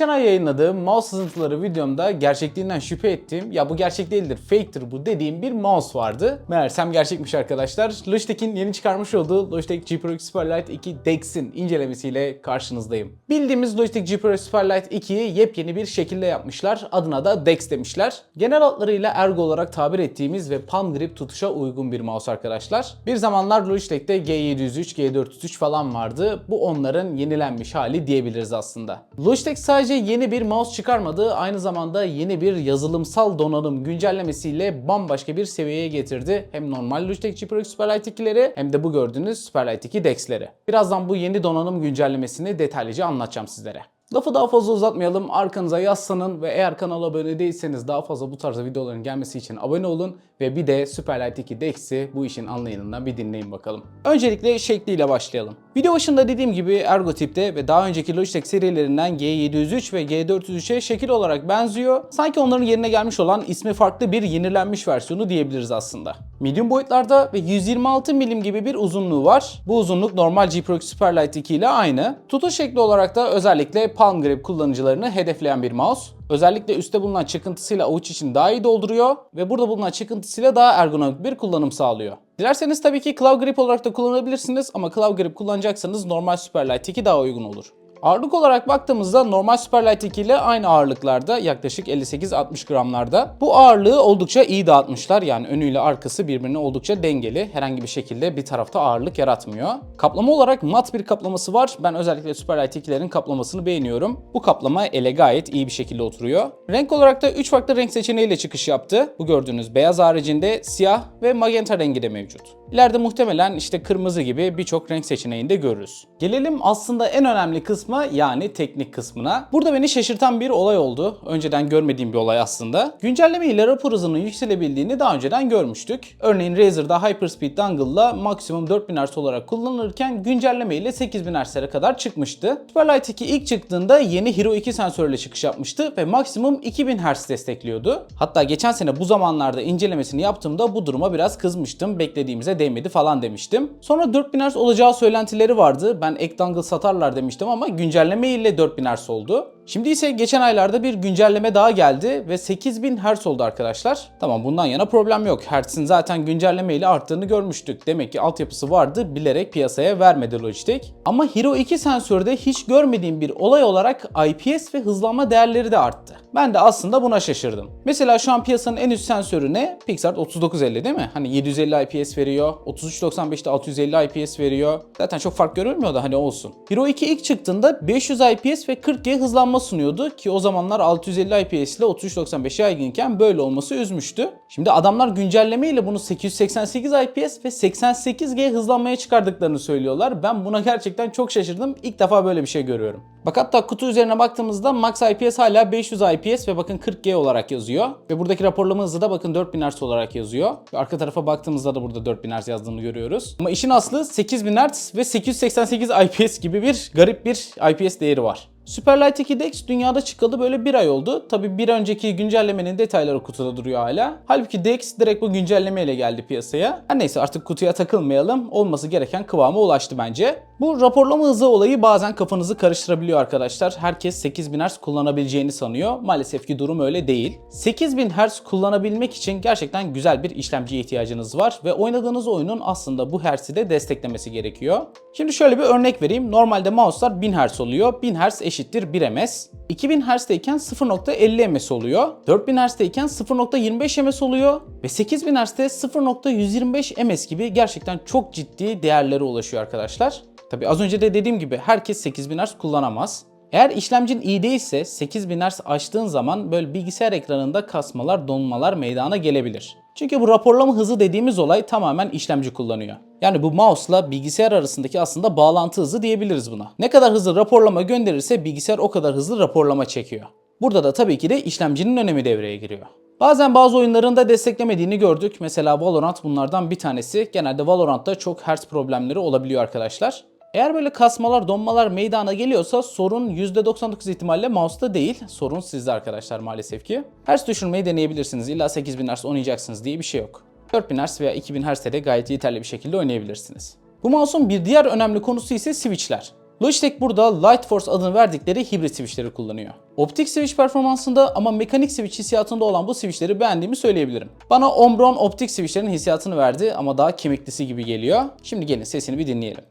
Geçen ay yayınladığım mouse sızıntıları videomda gerçekliğinden şüphe ettiğim, ya bu gerçek değildir, fake'tir bu dediğim bir mouse vardı. Meğersem gerçekmiş arkadaşlar. Logitech'in yeni çıkarmış olduğu Logitech G Pro Superlight 2 DeX'in incelemesiyle karşınızdayım. Bildiğimiz Logitech G Pro Superlight 2'yi yepyeni bir şekilde yapmışlar. Adına da DeX demişler. Genel adlarıyla Ergo olarak tabir ettiğimiz ve palm grip tutuşa uygun bir mouse arkadaşlar. Bir zamanlar Logitech'te G703, G403 falan vardı. Bu onların yenilenmiş hali diyebiliriz aslında. Logitech sadece yeni bir mouse çıkarmadı, aynı zamanda yeni bir yazılımsal donanım güncellemesiyle bambaşka bir seviyeye getirdi. Hem normal Logitech G Pro Superlight 2'leri hem de bu gördüğünüz Superlight 2 DeX'leri. Birazdan bu yeni donanım güncellemesini detaylıca anlatacağım sizlere. Lafı daha fazla uzatmayalım. Arkanıza yaslanın ve eğer kanala abone değilseniz daha fazla bu tarz videoların gelmesi için abone olun ve bir de Superlight 2 DeX'i bu işin anlayınından bir dinleyin bakalım. Öncelikle şekliyle başlayalım. Video başında dediğim gibi Ergo tipte ve daha önceki Logitech serilerinden G703 ve G403'e şekil olarak benziyor. Sanki onların yerine gelmiş olan ismi farklı bir yenilenmiş versiyonu diyebiliriz aslında. Medium boyutlarda ve 126 milim gibi bir uzunluğu var. Bu uzunluk normal G Pro X Superlight 2 ile aynı. Tutuş şekli olarak da özellikle palm grip kullanıcılarını hedefleyen bir mouse. Özellikle üstte bulunan çıkıntısıyla avuç için daha iyi dolduruyor ve burada bulunan çıkıntısıyla daha ergonomik bir kullanım sağlıyor. Dilerseniz tabii ki Claw Grip olarak da kullanabilirsiniz ama Claw Grip kullanacaksanız normal Superlight 2 daha uygun olur. Ağırlık olarak baktığımızda normal Superlight 2 ile aynı ağırlıklarda yaklaşık 58-60 gramlarda. Bu ağırlığı oldukça iyi dağıtmışlar. Yani önüyle arkası birbirine oldukça dengeli. Herhangi bir şekilde bir tarafta ağırlık yaratmıyor. Kaplama olarak mat bir kaplaması var. Ben özellikle Superlight 2'lerin kaplamasını beğeniyorum. Bu kaplama ele gayet iyi bir şekilde oturuyor. Renk olarak da 3 farklı renk seçeneğiyle çıkış yaptı. Bu gördüğünüz beyaz haricinde siyah ve magenta rengi de mevcut. İleride muhtemelen işte kırmızı gibi birçok renk seçeneğinde görürüz. Gelelim aslında en önemli kısma yani teknik kısmına. Burada beni şaşırtan bir olay oldu. Önceden görmediğim bir olay aslında. Güncelleme ile rapor hızının yükselebildiğini daha önceden görmüştük. Örneğin Razer'da Hyperspeed Dongle'la maksimum 4000 Hz olarak kullanılırken güncelleme ile 8000 Hz'lere kadar çıkmıştı. Superlight 2 ilk çıktığında yeni Hero 2 sensörüyle çıkış yapmıştı ve maksimum 2000 Hz destekliyordu. Hatta geçen sene bu zamanlarda incelemesini yaptığımda bu duruma biraz kızmıştım. Beklediğimize değmedi falan demiştim. Sonra 4000 Hz olacağı söylentileri vardı. Ben ek dongle satarlar demiştim ama güncelleme ile 4000 Hz oldu. Şimdi ise geçen aylarda bir güncelleme daha geldi ve 8000 Hz oldu arkadaşlar. Tamam bundan yana problem yok. Hertz'in zaten güncelleme ile arttığını görmüştük. Demek ki altyapısı vardı bilerek piyasaya vermedi Logitech. Ama Hero 2 sensörde hiç görmediğim bir olay olarak IPS ve hızlanma değerleri de arttı. Ben de aslında buna şaşırdım. Mesela şu an piyasanın en üst sensörü ne? Pixart 3950 değil mi? Hani 750 IPS veriyor. 3395'te 650 IPS veriyor. Zaten çok fark görülmüyor da hani olsun. Hero 2 ilk çıktığında 500 IPS ve 40G hızlanma sunuyordu ki o zamanlar 650 IPS ile 3395 yaygınken böyle olması üzmüştü. Şimdi adamlar güncelleme ile bunu 888 IPS ve 88G hızlanmaya çıkardıklarını söylüyorlar. Ben buna gerçekten çok şaşırdım. İlk defa böyle bir şey görüyorum. Bak hatta kutu üzerine baktığımızda Max IPS hala 500 IPS ve bakın 40G olarak yazıyor. Ve buradaki raporlama hızı da bakın 4000 Hz olarak yazıyor. Ve arka tarafa baktığımızda da burada 4000 Hz yazdığını görüyoruz. Ama işin aslı 8000 Hz ve 888 IPS gibi bir garip bir IPS değeri var. Superlight 2 DeX dünyada çıkalı böyle bir ay oldu. Tabi bir önceki güncellemenin detayları kutuda duruyor hala. Halbuki DeX direkt bu güncellemeyle geldi piyasaya. Her neyse artık kutuya takılmayalım. Olması gereken kıvama ulaştı bence. Bu raporlama hızı olayı bazen kafanızı karıştırabiliyor arkadaşlar. Herkes 8000 Hz kullanabileceğini sanıyor. Maalesef ki durum öyle değil. 8000 Hz kullanabilmek için gerçekten güzel bir işlemciye ihtiyacınız var ve oynadığınız oyunun aslında bu Hz'i de desteklemesi gerekiyor. Şimdi şöyle bir örnek vereyim. Normalde mouse'lar 1000 Hz oluyor. 1000 Hz eşittir 1 ms. 2000 Hz'deyken 0.50 ms oluyor. 4000 Hz'deyken 0.25 ms oluyor. Ve 8000 Hz'de 0.125 ms gibi gerçekten çok ciddi değerlere ulaşıyor arkadaşlar. Tabi az önce de dediğim gibi herkes 8000 Hz kullanamaz. Eğer işlemcin iyi değilse 8000 Hz açtığın zaman böyle bilgisayar ekranında kasmalar, donmalar meydana gelebilir. Çünkü bu raporlama hızı dediğimiz olay tamamen işlemci kullanıyor. Yani bu mouse'la bilgisayar arasındaki aslında bağlantı hızı diyebiliriz buna. Ne kadar hızlı raporlama gönderirse bilgisayar o kadar hızlı raporlama çekiyor. Burada da tabii ki de işlemcinin önemi devreye giriyor. Bazen bazı oyunların da desteklemediğini gördük. Mesela Valorant bunlardan bir tanesi. Genelde Valorant'ta çok hertz problemleri olabiliyor arkadaşlar. Eğer böyle kasmalar, donmalar meydana geliyorsa sorun %99 ihtimalle mouse'da değil. Sorun sizde arkadaşlar maalesef ki. Hertz düşürmeyi deneyebilirsiniz. İlla 8000 Hz oynayacaksınız diye bir şey yok. 4000 Hz veya 2000 Hz'de de gayet yeterli bir şekilde oynayabilirsiniz. Bu mouse'un bir diğer önemli konusu ise switchler. Logitech burada Lightforce adını verdikleri hibrit switchleri kullanıyor. Optik switch performansında ama mekanik switch hissiyatında olan bu switchleri beğendiğimi söyleyebilirim. Bana Ombron optik switchlerin hissiyatını verdi ama daha kemiklisi gibi geliyor. Şimdi gelin sesini bir dinleyelim.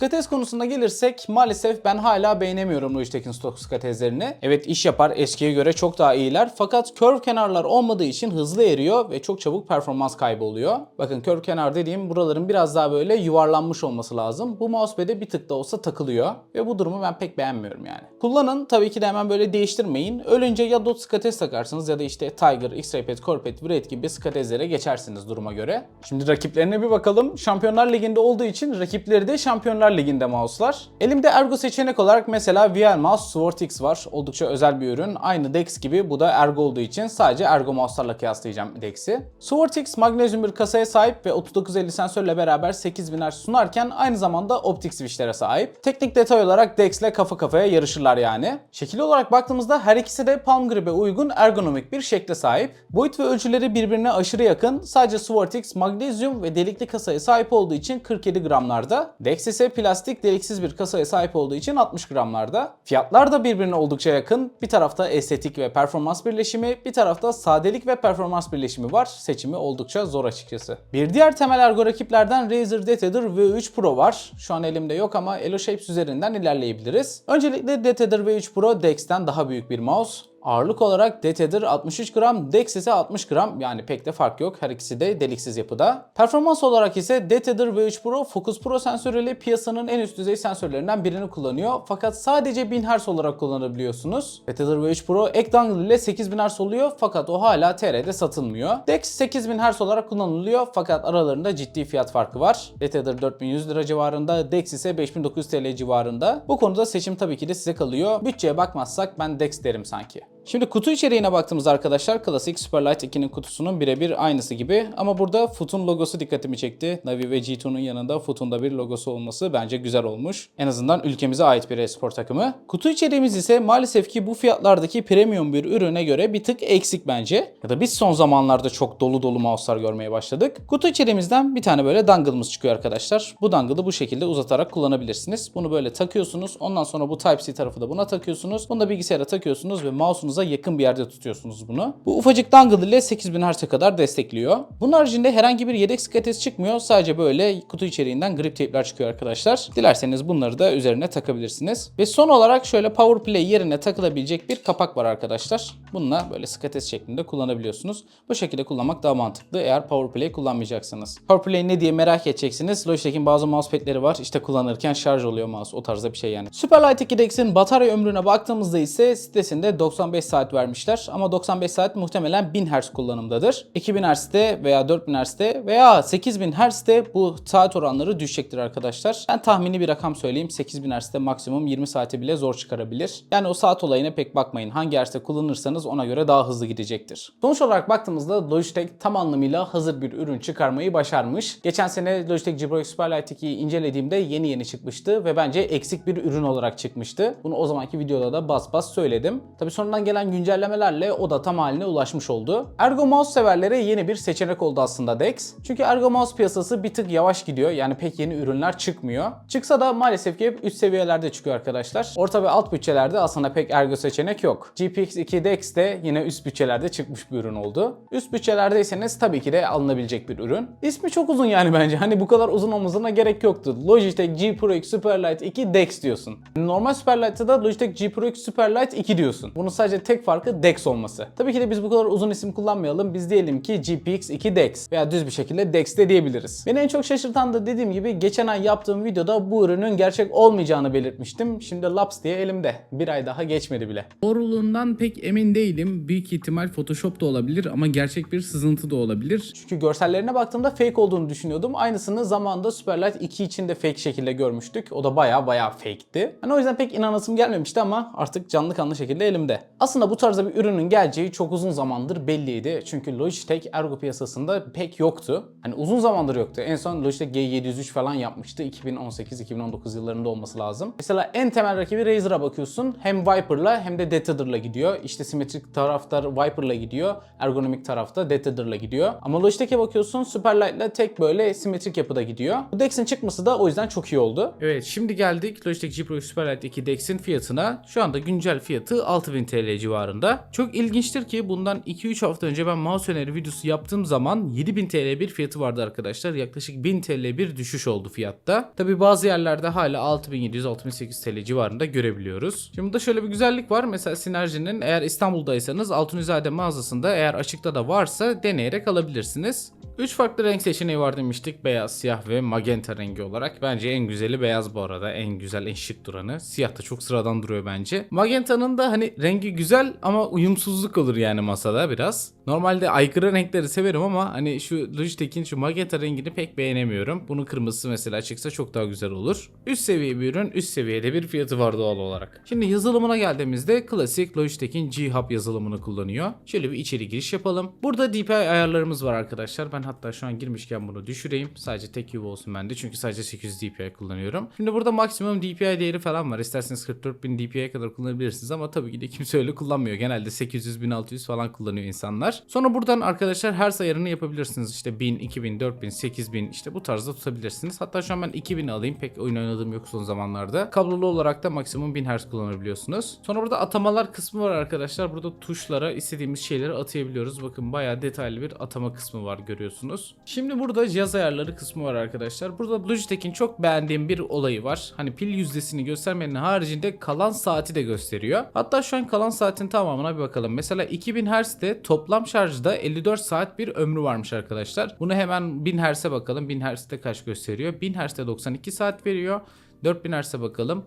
Skatez konusuna gelirsek maalesef ben hala beğenemiyorum Logitech'in stok skatezlerini. Evet iş yapar eskiye göre çok daha iyiler fakat curve kenarlar olmadığı için hızlı eriyor ve çok çabuk performans kaybı oluyor. Bakın curve kenar dediğim buraların biraz daha böyle yuvarlanmış olması lazım. Bu mousepad'e bir tık da olsa takılıyor ve bu durumu ben pek beğenmiyorum yani. Kullanın tabii ki de hemen böyle değiştirmeyin. Ölünce ya dot skatez takarsınız ya da işte Tiger, X-Ray Pad, Pad, Wraith gibi skatezlere geçersiniz duruma göre. Şimdi rakiplerine bir bakalım. Şampiyonlar Ligi'nde olduğu için rakipleri de Şampiyonlar Ligi'nde mouse'lar. Elimde ergo seçenek olarak mesela VR Mouse Sword X var. Oldukça özel bir ürün. Aynı Dex gibi bu da ergo olduğu için sadece ergo mouse'larla kıyaslayacağım Dex'i. Sword X magnezyum bir kasaya sahip ve 3950 sensörle beraber 8000 Hz sunarken aynı zamanda optik switchlere sahip. Teknik detay olarak Dex ile kafa kafaya yarışırlar yani. Şekil olarak baktığımızda her ikisi de palm grip'e uygun ergonomik bir şekle sahip. Boyut ve ölçüleri birbirine aşırı yakın. Sadece Sword X magnezyum ve delikli kasaya sahip olduğu için 47 gramlarda. Dex ise plastik deliksiz bir kasaya sahip olduğu için 60 gramlarda. Fiyatlar da birbirine oldukça yakın. Bir tarafta estetik ve performans birleşimi, bir tarafta sadelik ve performans birleşimi var. Seçimi oldukça zor açıkçası. Bir diğer temel ergo rakiplerden Razer DTEDR V3 Pro var. Şu an elimde yok ama Elo Shapes üzerinden ilerleyebiliriz. Öncelikle DTEDR V3 Pro Dex'ten daha büyük bir mouse. Ağırlık olarak DTEDR 63 gram, Dex ise 60 gram yani pek de fark yok. Her ikisi de deliksiz yapıda. Performans olarak ise DTEDR V3 Pro Focus Pro sensörüyle piyasanın en üst düzey sensörlerinden birini kullanıyor. Fakat sadece 1000 Hz olarak kullanabiliyorsunuz. DTEDR V3 Pro ek dongle ile 8000 Hz oluyor fakat o hala TR'de satılmıyor. Dex 8000 Hz olarak kullanılıyor fakat aralarında ciddi fiyat farkı var. DTEDR 4100 lira civarında, Dex ise 5900 TL civarında. Bu konuda seçim tabii ki de size kalıyor. Bütçeye bakmazsak ben Dex derim sanki. Şimdi kutu içeriğine baktığımızda arkadaşlar klasik Superlight 2'nin kutusunun birebir aynısı gibi ama burada Foot'un logosu dikkatimi çekti. Navi ve G2'nun yanında Foot'un da bir logosu olması bence güzel olmuş. En azından ülkemize ait bir espor takımı. Kutu içeriğimiz ise maalesef ki bu fiyatlardaki premium bir ürüne göre bir tık eksik bence. Ya da biz son zamanlarda çok dolu dolu mouse'lar görmeye başladık. Kutu içeriğimizden bir tane böyle dongle'ımız çıkıyor arkadaşlar. Bu dongle'ı bu şekilde uzatarak kullanabilirsiniz. Bunu böyle takıyorsunuz. Ondan sonra bu Type-C tarafı da buna takıyorsunuz. Bunu da bilgisayara takıyorsunuz ve mouse'unuza yakın bir yerde tutuyorsunuz bunu. Bu ufacık dongle ile 8000 Hz'e kadar destekliyor. Bunun haricinde herhangi bir yedek skatez çıkmıyor. Sadece böyle kutu içeriğinden grip tape'ler çıkıyor arkadaşlar. Dilerseniz bunları da üzerine takabilirsiniz. Ve son olarak şöyle Power Play yerine takılabilecek bir kapak var arkadaşlar. Bununla böyle skatez şeklinde kullanabiliyorsunuz. Bu şekilde kullanmak daha mantıklı eğer Power Play kullanmayacaksanız. Power Play ne diye merak edeceksiniz. Logitech'in bazı mousepad'leri var. İşte kullanırken şarj oluyor mouse. O tarzda bir şey yani. Superlight 2 Dex'in batarya ömrüne baktığımızda ise sitesinde 95 saat vermişler. Ama 95 saat muhtemelen 1000 Hz kullanımdadır. 2000 Hz'de veya 4000 Hz'de veya 8000 Hz'de bu saat oranları düşecektir arkadaşlar. Ben tahmini bir rakam söyleyeyim. 8000 Hz'de maksimum 20 saati bile zor çıkarabilir. Yani o saat olayına pek bakmayın. Hangi Hz'de kullanırsanız ona göre daha hızlı gidecektir. Sonuç olarak baktığımızda Logitech tam anlamıyla hazır bir ürün çıkarmayı başarmış. Geçen sene Logitech G Pro Superlight 2'yi incelediğimde yeni yeni çıkmıştı ve bence eksik bir ürün olarak çıkmıştı. Bunu o zamanki videoda da bas bas söyledim. Tabi sonradan gelen güncellemelerle o da tam haline ulaşmış oldu. Ergo Mouse severlere yeni bir seçenek oldu aslında Dex. Çünkü Ergo Mouse piyasası bir tık yavaş gidiyor. Yani pek yeni ürünler çıkmıyor. Çıksa da maalesef ki hep üst seviyelerde çıkıyor arkadaşlar. Orta ve alt bütçelerde aslında pek Ergo seçenek yok. GPX 2 Dex de yine üst bütçelerde çıkmış bir ürün oldu. Üst bütçelerdeyseniz tabii ki de alınabilecek bir ürün. İsmi çok uzun yani bence. Hani bu kadar uzun olmasına gerek yoktu. Logitech G Pro X Superlight 2 Dex diyorsun. Normal Superlight'ta da Logitech G Pro X Superlight 2 diyorsun. Bunun sadece tek farkı Dex olması. Tabii ki de biz bu kadar uzun isim kullanmayalım. Biz diyelim ki GPX 2 Dex veya düz bir şekilde Dex de diyebiliriz. Beni en çok şaşırtan da dediğim gibi geçen ay yaptığım videoda bu ürünün gerçek olmayacağını belirtmiştim. Şimdi laps diye elimde. Bir ay daha geçmedi bile. Doğruluğundan pek emin değilim. Büyük ihtimal Photoshop da olabilir ama gerçek bir sızıntı da olabilir. Çünkü görsellerine baktığımda fake olduğunu düşünüyordum. Aynısını zamanında Superlight 2 için de fake şekilde görmüştük. O da baya baya fake'ti. Hani o yüzden pek inanasım gelmemişti ama artık canlı kanlı şekilde elimde. Aslında Aslında bu tarzda bir ürünün geleceği çok uzun zamandır belliydi. Çünkü Logitech Ergo piyasasında pek yoktu. Hani uzun zamandır yoktu. En son Logitech G703 falan yapmıştı. 2018-2019 yıllarında olması lazım. Mesela en temel rakibi Razer'a bakıyorsun. Hem Viper'la hem de Detadder'la gidiyor. İşte simetrik tarafta Viper'la gidiyor. Ergonomik tarafta Detadder'la gidiyor. Ama Logitech'e bakıyorsun Superlight'la tek böyle simetrik yapıda gidiyor. Bu DeX'in çıkması da o yüzden çok iyi oldu. Evet şimdi geldik Logitech G Pro Superlight 2 DeX'in fiyatına. Şu anda güncel fiyatı 6000 TL civarında. Çok ilginçtir ki bundan 2-3 hafta önce ben mouse öneri videosu yaptığım zaman 7000 TL bir fiyatı vardı arkadaşlar. Yaklaşık 1000 TL bir düşüş oldu fiyatta. Tabi bazı yerlerde hala 6700-6800 TL civarında görebiliyoruz. Şimdi burada şöyle bir güzellik var. Mesela Synergy'nin eğer İstanbul'daysanız Altunizade mağazasında eğer açıkta da varsa deneyerek alabilirsiniz. 3 farklı renk seçeneği var demiştik. Beyaz, siyah ve magenta rengi olarak. Bence en güzeli beyaz bu arada. En güzel, en şık duranı. Siyah da çok sıradan duruyor bence. Magenta'nın da hani rengi güzel ama uyumsuzluk olur yani masada biraz. Normalde aykırı renkleri severim ama hani şu Logitech'in şu magenta rengini pek beğenemiyorum. Bunun kırmızısı mesela çıksa çok daha güzel olur. Üst seviye bir ürün, üst seviyede bir fiyatı var doğal olarak. Şimdi yazılımına geldiğimizde klasik Logitech'in G-Hub yazılımını kullanıyor. Şöyle bir içeri giriş yapalım. Burada DPI ayarlarımız var arkadaşlar. Ben hatta şu an girmişken bunu düşüreyim. Sadece tek gibi olsun bende çünkü sadece 800 DPI kullanıyorum. Şimdi burada maksimum DPI değeri falan var. İsterseniz 44000 DPI'ye kadar kullanabilirsiniz ama tabii ki de kimse öyle kullanmıyor. Genelde 800-1600 falan kullanıyor insanlar. Sonra buradan arkadaşlar her ayarını yapabilirsiniz. İşte 1000, 2000, 4000, 8000 işte bu tarzda tutabilirsiniz. Hatta şu an ben 2000 alayım. Pek oyun oynadığım yok son zamanlarda. Kablolu olarak da maksimum 1000 Hz kullanabiliyorsunuz. Sonra burada atamalar kısmı var arkadaşlar. Burada tuşlara istediğimiz şeyleri atayabiliyoruz. Bakın bayağı detaylı bir atama kısmı var görüyorsunuz. Şimdi burada cihaz ayarları kısmı var arkadaşlar. Burada Logitech'in çok beğendiğim bir olayı var. Hani pil yüzdesini göstermenin haricinde kalan saati de gösteriyor. Hatta şu an kalan saatin tamamına bir bakalım. Mesela 2000 Hz'de toplam şarjda 54 saat bir ömrü varmış arkadaşlar. Bunu hemen 1000 Hz'e bakalım. 1000 Hz'de kaç gösteriyor? 1000 Hz'de 92 saat veriyor. 4000 Hz'e bakalım.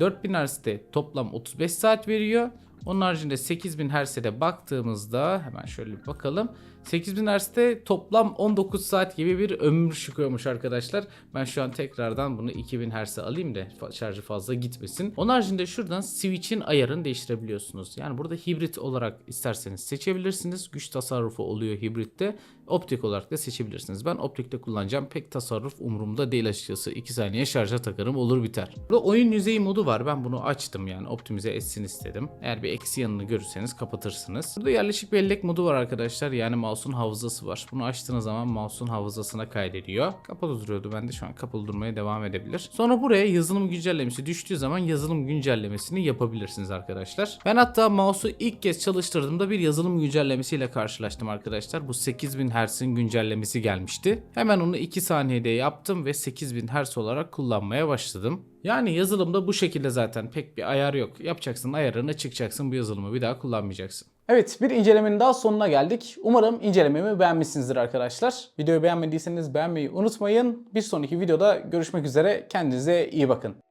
4000 Hz'de toplam 35 saat veriyor. Onun haricinde 8000 Hz'e de baktığımızda hemen şöyle bir bakalım. 8000 Hz'de toplam 19 saat gibi bir ömür çıkıyormuş arkadaşlar. Ben şu an tekrardan bunu 2000 Hz'e alayım da şarjı fazla gitmesin. Onun haricinde şuradan switch'in ayarını değiştirebiliyorsunuz. Yani burada hibrit olarak isterseniz seçebilirsiniz. Güç tasarrufu oluyor hibritte. Optik olarak da seçebilirsiniz. Ben optikte kullanacağım. Pek tasarruf umurumda değil açıkçası. 2 saniye şarja takarım olur biter. Burada oyun yüzeyi modu var. Ben bunu açtım yani optimize etsin istedim. Eğer bir eksi yanını görürseniz kapatırsınız. Burada yerleşik bellek modu var arkadaşlar. Yani mouse'un hafızası var. Bunu açtığınız zaman mouse'un hafızasına kaydediyor. Kapalı duruyordu. Ben de şu an kapalı durmaya devam edebilir. Sonra buraya yazılım güncellemesi düştüğü zaman yazılım güncellemesini yapabilirsiniz arkadaşlar. Ben hatta mouse'u ilk kez çalıştırdığımda bir yazılım güncellemesiyle karşılaştım arkadaşlar. Bu 8000 Hz'in güncellemesi gelmişti. Hemen onu 2 saniyede yaptım ve 8000 Hz olarak kullanmaya başladım. Yani yazılımda bu şekilde zaten pek bir ayar yok. Yapacaksın ayarını çıkacaksın bu yazılımı bir daha kullanmayacaksın. Evet bir incelemenin daha sonuna geldik. Umarım incelememi beğenmişsinizdir arkadaşlar. Videoyu beğenmediyseniz beğenmeyi unutmayın. Bir sonraki videoda görüşmek üzere. Kendinize iyi bakın.